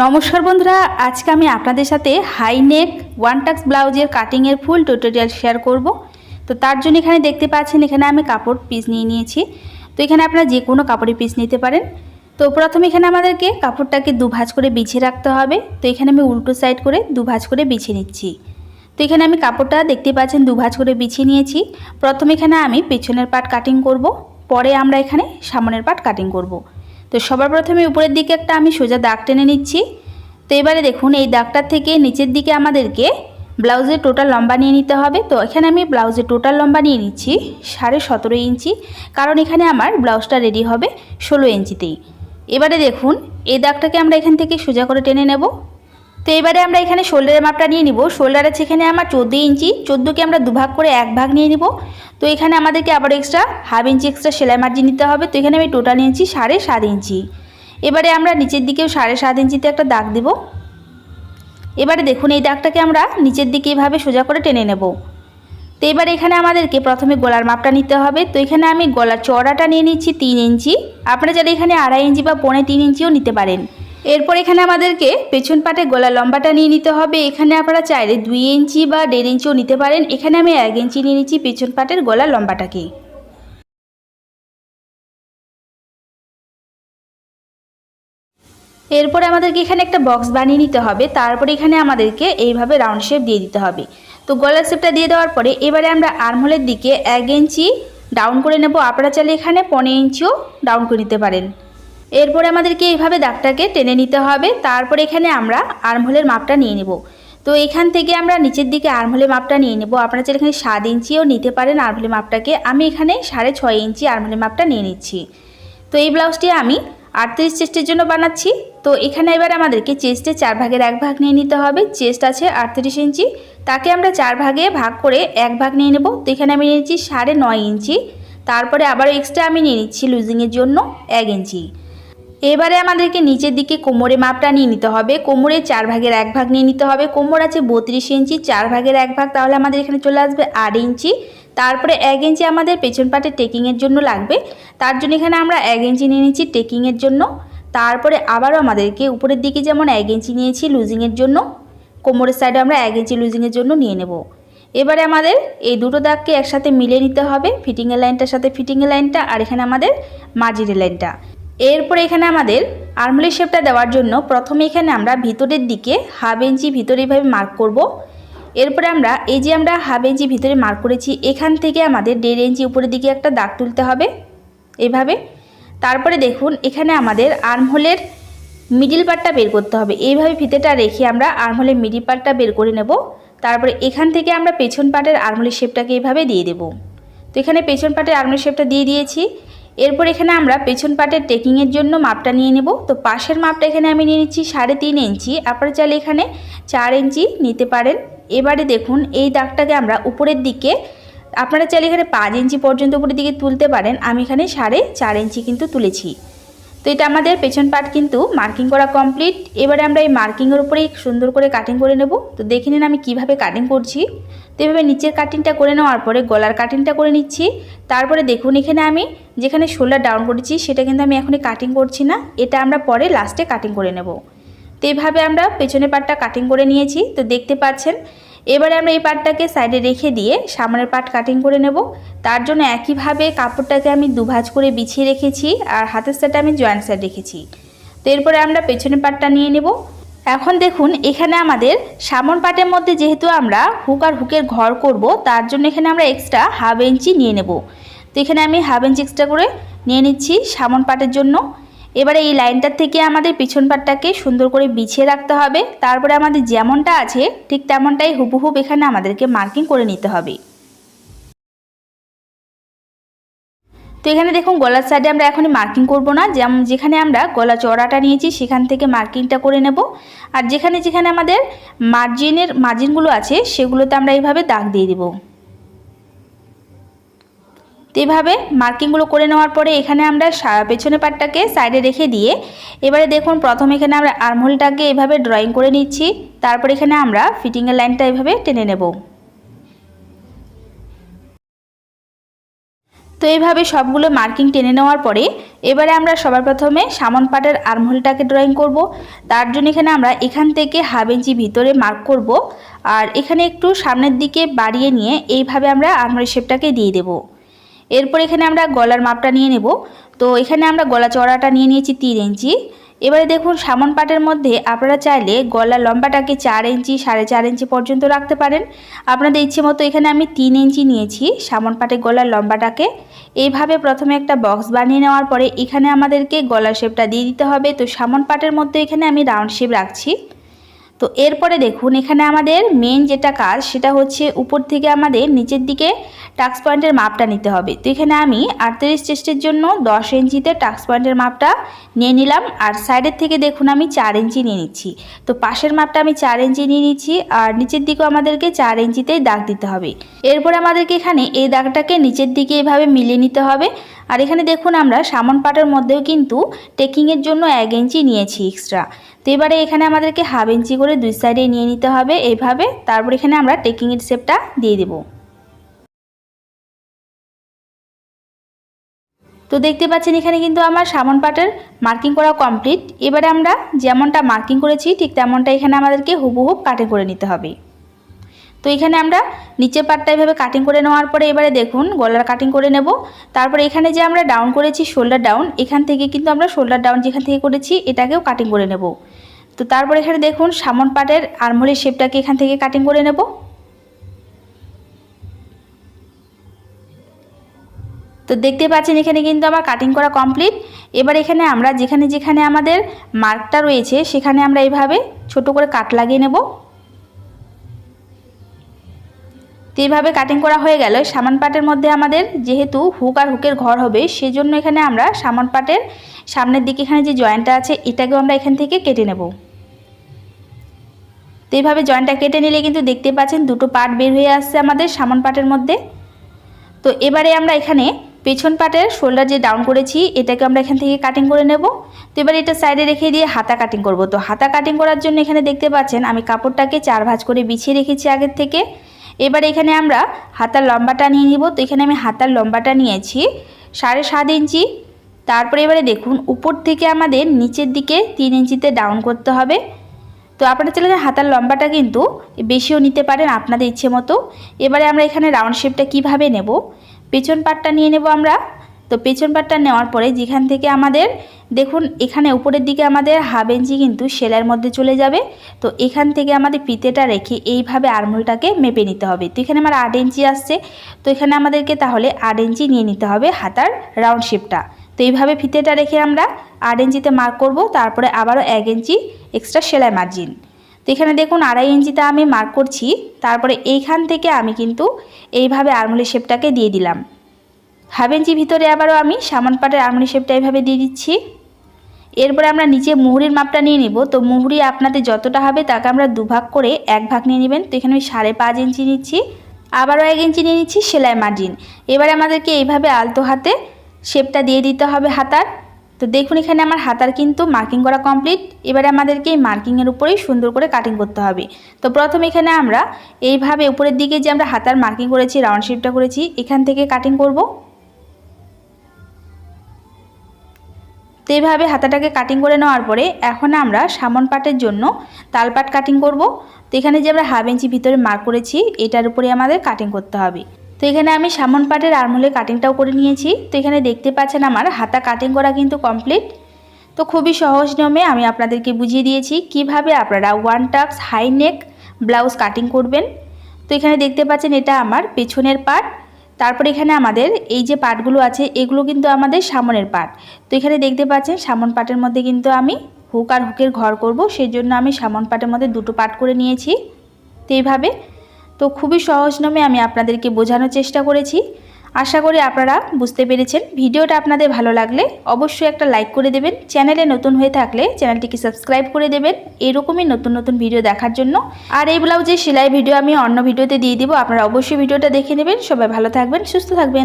নমস্কার বন্ধুরা, আজকে আমি আপনাদের সাথে হাই নেক ওয়ান টাক্স ব্লাউজের কাটিংয়ের ফুল টিউটোরিয়াল শেয়ার করব। তো তার জন্য এখানে দেখতে পাচ্ছেন, এখানে আমি কাপড় পিস নিয়ে নিয়েছি। তো এখানে আপনারা যে কোনো কাপড়ের পিস নিতে পারেন। তো প্রথমে এখানে আমাদেরকে কাপড়টাকে দু ভাঁজ করে বিছিয়ে রাখতে হবে। তো এখানে আমি উল্টো সাইড করে দু ভাঁজ করে বিছিয়ে নিচ্ছি। তো এখানে আমি কাপড়টা দেখতে পাচ্ছেন দু ভাঁজ করে বিছিয়ে নিয়েছি। প্রথমে এখানে আমি পেছনের পাট কাটিং করব। পরে আমরা এখানে সামনের পাট কাটিং করব। তো সবার প্রথমে উপরের দিকে একটা আমি সোজা দাগ টেনে নিচ্ছি। তো এবারে দেখুন, এই দাগটার থেকে নিচের দিকে আমাদেরকে ব্লাউজের টোটাল লম্বা নিয়ে নিতে হবে। তো এখানে আমি ব্লাউজের টোটাল লম্বা নিয়ে নিচ্ছি, সাড়ে সতেরো ইঞ্চি। কারণ এখানে আমার ব্লাউজটা রেডি হবে ষোলো ইঞ্চিতেই। এবারে দেখুন, এই দাগটাকে আমরা এখান থেকে সোজা করে টেনে নেব। তো এবারে আমরা এখানে শোল্ডারের মাপটা নিয়ে নিব। শোল্ডার আছে এখানে আমার চোদ্দ ইঞ্চি। চোদ্দোকে আমরা দুভাগ করে এক ভাগ নিয়ে নিব। তো এখানে আমাদেরকে আবার এক্সট্রা হাফ ইঞ্চি এক্সট্রা সেলাই মার্জিন নিতে হবে। তো এখানে আমি টোটাল নিয়েছি সাড়ে সাত ইঞ্চি। এবারে আমরা নিচের দিকেও সাড়ে সাত ইঞ্চিতে একটা দাগ দেব। এবারে দেখুন, এই দাগটাকে আমরা নিচের দিকে এভাবে সোজা করে টেনে নেব। তো এবার এখানে আমাদেরকে প্রথমে গলার মাপটা নিতে হবে। তো এখানে আমি গলার চড়াটা নিয়ে নিচ্ছি তিন ইঞ্চি। আপনারা যারা এখানে আড়াই ইঞ্চি বা পৌনে তিন ইঞ্চিও নিতে পারেন। এরপর এখানে আমাদেরকে পেছন পাটে গলা লম্বাটা নিয়ে নিতে হবে। এখানে আপনারা চাইলে দুই ইঞ্চি বা দেড় ইঞ্চিও নিতে পারেন। এখানে আমি এক ইঞ্চি নিয়ে নিচ্ছি পেছন পাটের গলা লম্বাটাকে। এরপরে আমাদেরকে এখানে একটা বক্স বানিয়ে নিতে হবে। তারপরে এখানে আমাদেরকে এইভাবে রাউন্ড শেপ দিয়ে দিতে হবে। তো গলার শেপটা দিয়ে দেওয়ার পরে এবারে আমরা আর্মহোলের দিকে এক ইঞ্চি ডাউন করে নেব। আপনারা চাইলে এখানে পনেরো ইঞ্চিও ডাউন করে নিতে পারেন। এরপরে আমাদেরকে এইভাবে দাগটাকে টেনে নিতে হবে। তারপরে এখানে আমরা আর্মহোলের মাপটা নিয়ে নেব। তো এখান থেকে আমরা নিচের দিকে আর্মহোলের মাপটা নিয়ে নেব। আপনারা চাইলে এখানে সাত ইঞ্চিও নিতে পারেন আর্মহোলের মাপটাকে। আমি এখানে সাড়ে ছয় ইঞ্চি আর্মহোলের মাপটা নিয়ে নিচ্ছি। তো এই ব্লাউজটি আমি আটত্রিশ চেস্টের জন্য বানাচ্ছি। তো এখানে এবার আমাদেরকে চেস্টে চার ভাগের এক ভাগ নিয়ে নিতে হবে। চেস্ট আছে আটত্রিশ ইঞ্চি। তাকে আমরা চার ভাগে ভাগ করে এক ভাগ নিয়ে নেব। তো এখানে আমি নিয়েছি সাড়ে নয় ইঞ্চি। তারপরে আবার এক্সট্রা আমি নিয়ে নিচ্ছি লুজিংয়ের জন্য এক ইঞ্চি। এবারে আমাদেরকে নিচের দিকে কোমরে মাপটা নিয়ে নিতে হবে। কোমরে চার ভাগের এক ভাগ নিয়ে নিতে হবে। কোমর আছে বত্রিশ ইঞ্চি, চার ভাগের এক ভাগ তাহলে আমাদের এখানে চলে আসবে আট ইঞ্চি। তারপরে এক ইঞ্চি আমাদের পেছন পাটে টেকিংয়ের জন্য লাগবে। তার জন্য এখানে আমরা এক ইঞ্চি নিয়ে নিচ্ছি টেকিংয়ের জন্য। তারপরে আবারও আমাদেরকে উপরের দিকে যেমন এক ইঞ্চি নিয়েছি লুজিংয়ের জন্য, কোমরের সাইডে আমরা এক ইঞ্চি লুজিংয়ের জন্য নিয়ে নেব। এবারে আমাদের এই দুটো দাগকে একসাথে মিলিয়ে নিতে হবে। ফিটিংয়ের লাইনটার সাথে ফিটিংয়ের লাইনটা আর এখানে আমাদের মাঝিরের লাইনটা এরপরে এখানে আমাদের আর্মলি শেপটা দেওয়ার জন্য প্রথমে এখানে আমরা ভিতরের দিকে হাফ ইঞ্চি ভিতরে এইভাবে মার্ক করব। এরপরে আমরা এই যে আমরা হাফ ইঞ্চি ভিতরে মার্ক করেছি, এখান থেকে আমাদের দেড় ইঞ্চি উপরের দিকে একটা দাগ তুলতে হবে, এভাবে। তারপরে দেখুন, এখানে আমাদের আর্মহোলের মিডিল পার্টটা বের করতে হবে। এইভাবে ফিতেটা রেখে আমরা আর্মহোলের মিডিল পার্টটা বের করে নেব। তারপরে এখান থেকে আমরা পেছন পাটের আর্মহোলের শেপটাকে এইভাবে দিয়ে দেব। তো এখানে পেছন পাটের আর্মহোলের শেপটা দিয়ে দিয়েছি। এরপর এখানে আমরা পেছন পাটের টেকিংয়ের জন্য মাপটা নিয়ে নেব। তো পাশের মাপটা এখানে আমি নিয়ে নিচ্ছি সাড়ে তিন ইঞ্চি। আপনারা চাইলে এখানে চার ইঞ্চি নিতে পারেন। এবারে দেখুন, এই দাগটাকে আমরা উপরের দিকে, আপনারা চাইলে এখানে পাঁচ ইঞ্চি পর্যন্ত উপরের দিকে তুলতে পারেন। আমি এখানে সাড়ে চার ইঞ্চি কিন্তু তুলেছি। তো এটা আমাদের পেছন পার্ট কিন্তু মার্কিং করা কমপ্লিট এবারে আমরা এই মার্কিংয়ের উপরেই সুন্দর করে কাটিং করে নেব। তো দেখে নিন আমি কীভাবে কাটিং করছি। তো এভাবে নিচের কাটিংটা করে নেওয়ার পরে গলার কাটিংটা করে নিচ্ছি। তারপরে দেখুন এখানে আমি যেখানে শোল্ডার ডাউন করেছি, সেটা কিন্তু আমি এখনই কাটিং করছি না। এটা আমরা পরে লাস্টে কাটিং করে নেব। তো এভাবে আমরা পেছনের পার্টটা কাটিং করে নিয়েছি। তো দেখতে পাচ্ছেন এবারে আমরা এই পাটটাকে সাইডে রেখে দিয়ে সামনের পাট কাটিং করে নেব। তার জন্য একইভাবে কাপড়টাকে আমি দুভাজ করে বিছিয়ে রেখেছি আর হাতের সাইডে আমি জয়েন্ট সাইড রেখেছি। তো এরপরে আমরা পেছনের পাটটা নিয়ে নেব। এখন দেখুন, এখানে আমাদের সামন পাটের মধ্যে যেহেতু আমরা হুক আর হুকের ঘর করব, তার জন্য এখানে আমরা এক্সট্রা হাফ ইঞ্চি নিয়ে নেব। তো এখানে আমি হাফ ইঞ্চি এক্সট্রা করে নিয়ে নিচ্ছি সামন পাটের জন্য। এবারে এই লাইনটার থেকে আমাদের পিছন পাটটাকে সুন্দর করে বিছিয়ে রাখতে হবে। তারপরে আমাদের যেমনটা আছে, ঠিক তেমনটাই হুবহুব এখানে আমাদেরকে মার্কিং করে নিতে হবে। তো এখানে দেখুন, গলার সাইডে আমরা এখনই মার্কিং করব না। যেমন যেখানে আমরা গলা চড়াটা নিয়েছি, সেখান থেকে মার্কিংটা করে নেব। আর যেখানে যেখানে আমাদের মার্জিনের মার্জিনগুলো আছে, সেগুলোতে আমরা এইভাবে দাগ দিয়ে দেবো। তো এইভাবে মার্কিংগুলো করে নেওয়ার পরে এখানে আমরা পেছনের পাটটাকে সাইডে রেখে দিয়ে, এবারে দেখুন প্রথম এখানে আমরা আর্মহোলটাকে এভাবে ড্রয়িং করে নিচ্ছি, তারপর এখানে আমরা ফিটিংয়ের লাইনটা এভাবে টেনে নেব। তো এইভাবে সবগুলো মার্কিং টেনে নেওয়ার পরে, এবারে আমরা সবার প্রথমে সামন পাটের আর্মহোলটাকে ড্রয়িং করব, তার জন্য এখানে আমরা এখান থেকে হাফ ইঞ্চি ভিতরে মার্ক করব, আর এখানে একটু সামনের দিকে বাড়িয়ে নিয়ে এইভাবে আমরা আর্মহোলের শেপটাকে দিয়ে দেব। এরপর এখানে আমরা গলার মাপটা নিয়ে নেব। তো এখানে আমরা গলা চড়াটা নিয়ে নিয়েছি তিন ইঞ্চি। এবারে দেখুন, সামন পাটের মধ্যে আপনারা চাইলে গলার লম্বাটাকে চার ইঞ্চি, সাড়ে চার ইঞ্চি পর্যন্ত রাখতে পারেন। আপনাদের ইচ্ছে মতো এখানে আমি তিন ইঞ্চি নিয়েছি সামন পাটের গলার লম্বাটাকে। এইভাবে প্রথমে একটা বক্স বানিয়ে নেওয়ার পরে এখানে আমাদেরকে গলার শেপটা দিয়ে দিতে হবে। তো সামন পাটের মধ্যে এখানে আমি রাউন্ড শেপ রাখছি। তো এরপরে দেখুন, এখানে আমাদের মেন যেটা কাজ, সেটা হচ্ছে উপর থেকে আমাদের নিচের দিকে টাক্স পয়েন্টের মাপটা নিতে হবে। তো এখানে আমি আটত্রিশ চেস্টের জন্য দশ ইঞ্চিতে টাক্স পয়েন্টের মাপটা নিয়ে নিলাম, আর সাইডের থেকে দেখুন আমি চার ইঞ্চি নিয়ে নিচ্ছি। তো পাশের মাপটা আমি চার ইঞ্চি নিয়ে নিচ্ছি, আর নিচের দিকেও আমাদেরকে চার ইঞ্চিতেই দাগ দিতে হবে। এরপর আমাদেরকে এখানে এই দাগটাকে নিচের দিকে এভাবে মিলিয়ে নিতে হবে আর এখানে দেখুন আমরা সামন পাটের মধ্যেও কিন্তু টেকিংয়ের জন্য এক ইঞ্চি নিয়েছি এক্সট্রা তো এবারে এখানে আমাদেরকে হাফ ইঞ্চি করে দুই সাইডে নিয়ে নিতে হবে এইভাবে তারপর এখানে আমরা টেকিংয়ের শেপটা দিয়ে দেব। তো দেখতে পাচ্ছেন এখানে কিন্তু আমার সামন পাটের মার্কিং করা কমপ্লিট এবারে আমরা যেমনটা মার্কিং করেছি, ঠিক তেমনটা এখানে আমাদেরকে হুবহুব কাটিং করে নিতে হবে। তো এখানে আমরা নিচের পাটটা এভাবে কাটিং করে নেওয়ার পরে এবারে দেখুন গলার কাটিং করে নেব। তারপরে এখানে যে আমরা ডাউন করেছি শোল্ডার ডাউন এখান থেকে কিন্তু আমরা শোল্ডার ডাউন যেখান থেকে করেছি এটাকেও কাটিং করে নেব। তো তারপর এখানে দেখুন সামন পাটের আরমোলের শেপটাকে এখান থেকে কাটিং করে নেব। তো দেখতে পাচ্ছেন এখানে কিন্তু আমার কাটিং করা কমপ্লিট এবার এখানে আমরা যেখানে যেখানে আমাদের মার্কটা রয়েছে, সেখানে আমরা এইভাবে ছোট করে কাট লাগিয়ে নেব। তো এইভাবে কাটিং করা হয়ে গেল সামান পাটের মধ্যে আমাদের যেহেতু হুক আর হুকের ঘর হবে, সেজন্য এখানে আমরা সামান পাটের সামনের দিকে এখানে যে জয়েন্টটা আছে, এটাকেও আমরা এখান থেকে কেটে নেব। তো এইভাবে জয়েন্টটা কেটে নিলে কিন্তু দেখতে পাচ্ছেন দুটো পার্ট বের হয়ে আসছে আমাদের সামান পাটের মধ্যে। তো এবারে আমরা এখানে পেছন পাটের শোল্ডার যে ডাউন করেছি, এটাকে আমরা এখান থেকে কাটিং করে নেব। তো এবার এটা সাইডে রেখে দিয়ে হাতা কাটিং করব। তো হাতা কাটিং করার জন্য এখানে দেখতে পাচ্ছেন আমি কাপড়টাকে চার ভাঁজ করে বিছিয়ে রেখেছি আগের থেকে। এবার এখানে আমরা হাতার লম্বাটা নিয়ে নিব। তো এখানে আমি হাতার লম্বাটা নিয়েছি সাড়ে সাত ইঞ্চি। তারপরে এবারে দেখুন, উপর থেকে আমাদের নিচের দিকে তিন ইঞ্চিতে ডাউন করতে হবে। তো আপনারা চাইলে হাতার লম্বাটা কিন্তু বেশিও নিতে পারেন আপনাদের ইচ্ছে মতো। এবারে আমরা এখানে রাউন্ড শেপটা কীভাবে নেব? পেছন পাটটা নিয়ে নেব আমরা। তো পেছন পাটটা নেওয়ার পরে যেখান থেকে আমাদের, দেখুন এখানে উপরের দিকে আমাদের হাফ ইঞ্চি কিন্তু সেলাইয়ের মধ্যে চলে যাবে। তো এখান থেকে আমাদের পিতেটা রেখে এইভাবে আরমোলটাকে মেপে নিতে হবে। তো এখানে আমার আট ইঞ্চি আসছে। তো এখানে আমাদেরকে তাহলে আট ইঞ্চি নিয়ে নিতে হবে হাতার রাউন্ড শেপটা। তো এইভাবে ফিতেটা রেখে আমরা আট ইঞ্চিতে মার্ক করব, তারপরে আবারও এক ইঞ্চি এক্সট্রা সেলাই মার্জিন। তো এখানে দেখুন আড়াই ইঞ্চিতে আমি মার্ক করছি, তারপরে এইখান থেকে আমি কিন্তু এইভাবে আরমোলের শেপটাকে দিয়ে দিলাম। হাফ ইঞ্চি ভিতরে আবারও আমি সামান পাটের আরমোলি শেপটা এইভাবে দিয়ে দিচ্ছি। এরপরে আমরা নিচে মুহুরির মাপটা নিয়ে নিব। তো মুহুরি আপনাদের যতটা হবে তাকে আমরা দুভাগ করে এক ভাগ নিয়ে নেবেন। তো এখানে আমি সাড়ে পাঁচ ইঞ্চি নিচ্ছি। আবারও এক ইঞ্চি নিয়ে নিচ্ছি সেলাই মার্জিন। এবারে আমাদেরকে এইভাবে আলতো হাতে শেপটা দিয়ে দিতে হবে হাতার। তো দেখুন এখানে আমার হাতার কিন্তু মার্কিং করা কমপ্লিট। এবারে আমাদেরকে এই মার্কিংয়ের উপরেই সুন্দর করে কাটিং করতে হবে। তো প্রথম এখানে আমরা এইভাবে উপরের দিকে যে আমরা হাতার মার্কিং করেছি, রাউন্ড শেপটা করেছি, এখান থেকে কাটিং করব। তো এইভাবে হাতাটাকে কাটিং করে নেওয়ার পরে এখন আমরা সামন পাটের জন্য তালপাট কাটিং করব। তো এখানে যে আমরা হাফ ইঞ্চি ভিতরে মার্ক করেছি, এটার উপরে আমাদের কাটিং করতে হবে। তো এখানে আমি সামন পাটের আরমোলে কাটিংটাও করে নিয়েছি। তো এখানে দেখতে পাচ্ছেন আমার হাতা কাটিং করা কিন্তু কমপ্লিট তো খুবই সহজ নিয়মে আমি আপনাদেরকে বুঝিয়ে দিয়েছি কীভাবে আপনারা one tucks high neck blouse cutting করবেন। তো এখানে দেখতে পাচ্ছেন এটা আমার পেছনের পার্ট তারপর এখানে আমাদের এই যে পাটগুলো আছে, এগুলো কিন্তু আমাদের সামনের পাট। তো এখানে দেখতে পাচ্ছেন, সামন পাটের মধ্যে কিন্তু আমি হুক আর হুকের ঘর করব সেই জন্য আমি সামন পাটের মধ্যে দুটো পাট করে নিয়েছি। তো এইভাবে। তো খুবই সহজ নামে আমি আপনাদেরকে বোঝানোর চেষ্টা করেছি। আশা করি আপনারা বুঝতে পেরেছেন। ভিডিওটা আপনাদের ভালো লাগলে অবশ্যই একটা লাইক করে দেবেন। চ্যানেলে নতুন হয়ে থাকলে চ্যানেলটিকে সাবস্ক্রাইব করে দেবেন এরকমই নতুন নতুন ভিডিও দেখার জন্য। আর এই ব্লাউজের সেলাই ভিডিও আমি অন্য ভিডিওতে দিয়ে দিব। আপনারা অবশ্যই ভিডিওটা দেখে নেবেন। সবাই ভালো থাকবেন, সুস্থ থাকবেন।